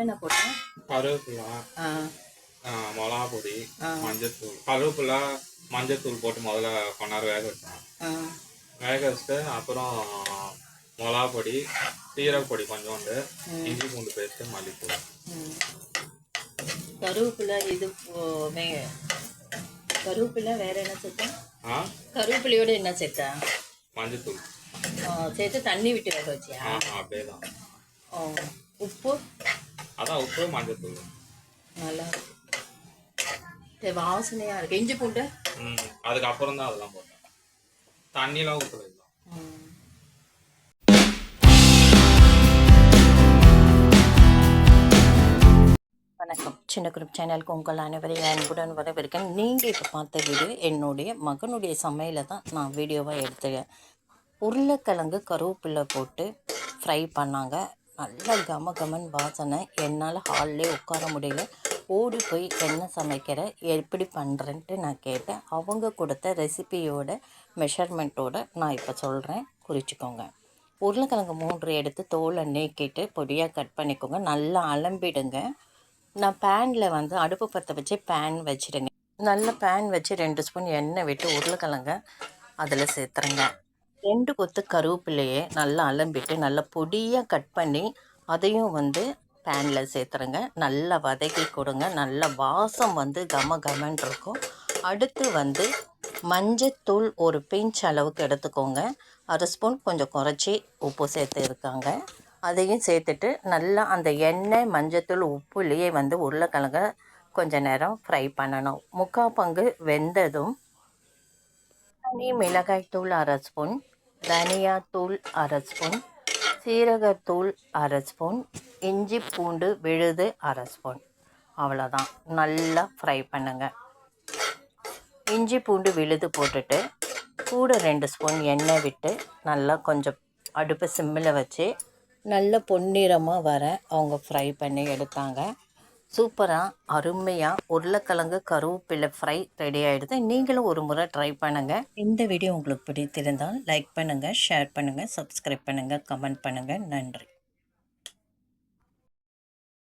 என்னென்ன போட்டேன் கருவேப்பிலை மிளகா பொடி. மஞ்சத்தூள். கருவேப்பிலை மஞ்சத்தூள் போட்டு முதல்ல கொஞ்ச நேரம் வேக வச்சேன் வேக வச்சுட்டு அப்புறம் மிளகா பொடி சீரக பொடி கொஞ்சோண்டு இஞ்சி பூண்டு பேஸ்ட்டு மல்லித்தூள். ம். கருவேப்பிலை இது கருவேப்பிலை வேற என்ன சேர்த்தேன் கருவேப்பிலையோட என்ன சேர்த்தேன் மஞ்சத்தூள். சேர்த்து தண்ணி விட்டு வேக வச்சியா? அப்படியே தான் உப்பு? அதான் உப்பு மஞ்சத்தூள் நல்லா இருக்கு இது வாசனையா இருக்கு. இஞ்சி பூண்டு? ம் அதுக்கப்புறம் தான் அதெல்லாம் போட்டேன். தண்ணியெலாம் ஊற்றல. வணக்கம். சின்ன குரூப் சேனலுக்கு உங்கள் அனைவரையும் அன்புடன் வரவிருக்கேன் நீங்கள் இப்போ பார்த்த வீடியோ என்னுடைய மகனுடைய சமையலை தான் நான் வீடியோவாக எடுத்தேன். உருளைக்கிழங்கு கருவேப்பிலை போட்டு ஃப்ரை பண்ணாங்க. நல்ல கம கமன் வாசனை. என்னால் ஹால்லே உட்கார முடியல. ஓடி போய் என்ன சமைக்கிற எப்படி பண்ணுறேன்ட்டு நான் கேட்டேன். அவங்க கொடுத்த ரெசிபியோட மெஷர்மெண்ட்டோட நான் இப்போ சொல்கிறேன் குறிச்சிக்கோங்க. உருளைக்கிழங்கு மூன்று எடுத்து தோலை நீக்கிட்டு பொடியாக கட் பண்ணிக்கோங்க. நல்லா அலம்பிடுங்க. நான் பேனில் வந்து அடுப்பு பற்ற வச்சு பேன் வச்சுடுங்க நல்ல பேன் வச்சு ரெண்டு ஸ்பூன் எண்ணெய் விட்டு உருளைக்கிழங்க அதில் சேர்த்துருங்க. ரெண்டு கொத்து கருவேப்பிலையே நல்லா அலம்பிட்டு நல்லா பொடியாக கட் பண்ணி அதையும் வந்து பேனில் சேர்த்துருங்க. நல்லா வதக்கி கொடுங்க. நல்லா வாசம் வந்து கம கமன் இருக்கும். அடுத்து வந்து மஞ்சத்தூள் ஒரு பிஞ்ச் அளவுக்கு எடுத்துக்கோங்க. அரை ஸ்பூன் கொஞ்சம் குறைச்சி உப்பு சேர்த்து இருக்காங்க. அதையும் சேர்த்துட்டு நல்லா அந்த எண்ணெய் மஞ்சத்தூள் உப்புலேயே வந்து உருளைக்கிழங்க கொஞ்ச நேரம் ஃப்ரை பண்ணணும். முக்கால் பங்கு வெந்ததும் தனி மிளகாய்த்தூள் அரை ஸ்பூன் தனியாத்தூள் அரை ஸ்பூன் சீரகத்தூள் அரை ஸ்பூன் இஞ்சி பூண்டு விழுது அரை ஸ்பூன். அவ்வளோதான் நல்லா ஃப்ரை பண்ணுங்கள் இஞ்சி பூண்டு விழுது போட்டுட்டு கூட ரெண்டு ஸ்பூன் எண்ணெய் விட்டு நல்லா கொஞ்சம் அடுப்பு சிம்மில் வச்சு நல்ல பொன்னிறமாக வர அவங்க ஃப்ரை பண்ணி எடுத்தாங்க. சூப்பராக அருமையாக உருளைக்கிழங்கு கருவேப்பிலை ஃப்ரை ரெடி ஆகிடுது நீங்களும் ஒரு முறை ட்ரை பண்ணுங்கள் இந்த வீடியோ உங்களுக்கு பிடித்திருந்தால் லைக் பண்ணுங்கள் ஷேர் பண்ணுங்கள் சப்ஸ்கிரைப் பண்ணுங்கள் கமெண்ட் பண்ணுங்கள் நன்றி.